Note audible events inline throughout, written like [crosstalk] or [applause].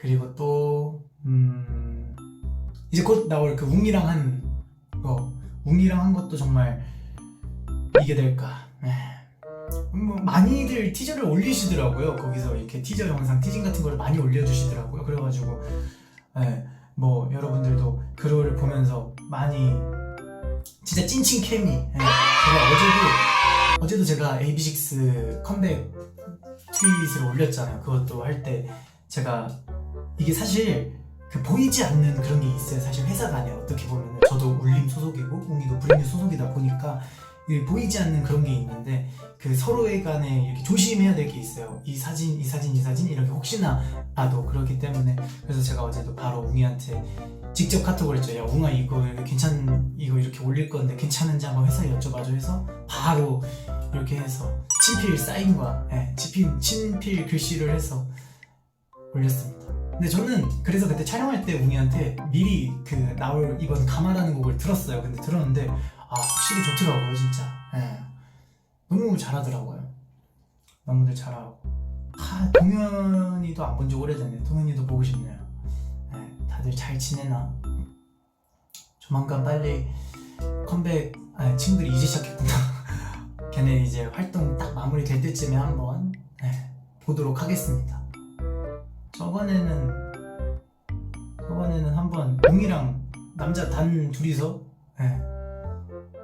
그리고 또 음, 이제 곧 나올 그 웅이랑 한 거, 웅이랑 한 것도 정말 이게 될까. 네. 뭐 많이들 티저를 올리시더라고요. 거기서 이렇게 티저 영상, 티징 같은 걸 많이 올려주시더라고요. 그래가지고 네, 뭐 여러분들도 그걸 보면서 많이 진짜 찐친 케미. 네. 제가 어제도 어제도 제가 AB6 컴백 트윗을 올렸잖아요. 그것도 할 때 제가 이게 사실 그 보이지 않는 그런 게 있어요. 사실 회사 간에 어떻게 보면 저도 울림 소속이고 웅이도 브랜뉴 소속이다 보니까 이 보이지 않는 그런 게 있는데 그 서로의 간에 이렇게 조심해야 될 게 있어요. 이 사진, 이 사진, 이 사진 이렇게 혹시나 나도 그렇기 때문에 그래서 제가 어제도 바로 웅이한테 직접 카톡을 했죠. 야 웅아 이거 괜찮 이거 이렇게 올릴 건데 괜찮은지 한번 회사에 여쭤봐줘 해서 바로 이렇게 해서 친필 사인과 예, 친필, 친필 글씨를 해서 올렸습니다. 근데 저는 그래서 그때 촬영할 때 웅이한테 미리 그 나올 이번 가마라는 곡을 들었어요. 근데 들었는데 아 확실히 좋더라고요 진짜. 예. 너무 잘하더라고요. 너무들 잘하고. 아 동현이도 안 본 지 오래됐네. 동현이도 보고 싶네요. 예, 다들 잘 지내나? 조만간 빨리 컴백. 아 친구들이 이제 시작했구나. [laughs] 걔네 이제 활동 딱 마무리 될 때쯤에 한번 예, 보도록 하겠습니다. 저번에는 저번에는 한번 웅이랑 남자 단 둘이서 예,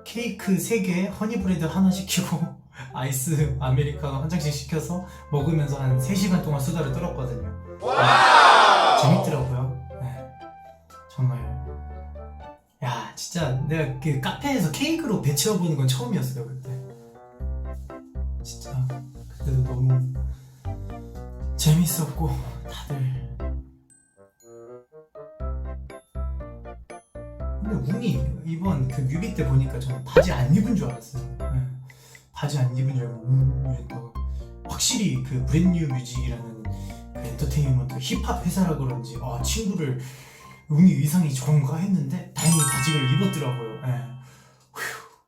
케이크 3개 허니브레드 하나 시키고 [laughs] 아이스 아메리카노 한 잔씩 시켜서 먹으면서 한 3시간 동안 수다를 떨었거든요. 예, 재밌더라고요. 예, 정말. 야 진짜 내가 그 카페에서 케이크로 배 채워보는 건 처음이었어요 그때. 진짜. 그때도 너무 재밌었고 다들 근데 웅이 이번 그 뮤비 때 보니까 저는 바지 안 입은 줄 알았어요 예. 바지 안 입은 줄 알고 음, 확실히 그 브랜뉴 뮤직이라는 그 엔터테인먼트 힙합 회사라 그런지 아 친구를 웅이 의상이 저런가 했는데 다행히 바지를 입었더라고요 예.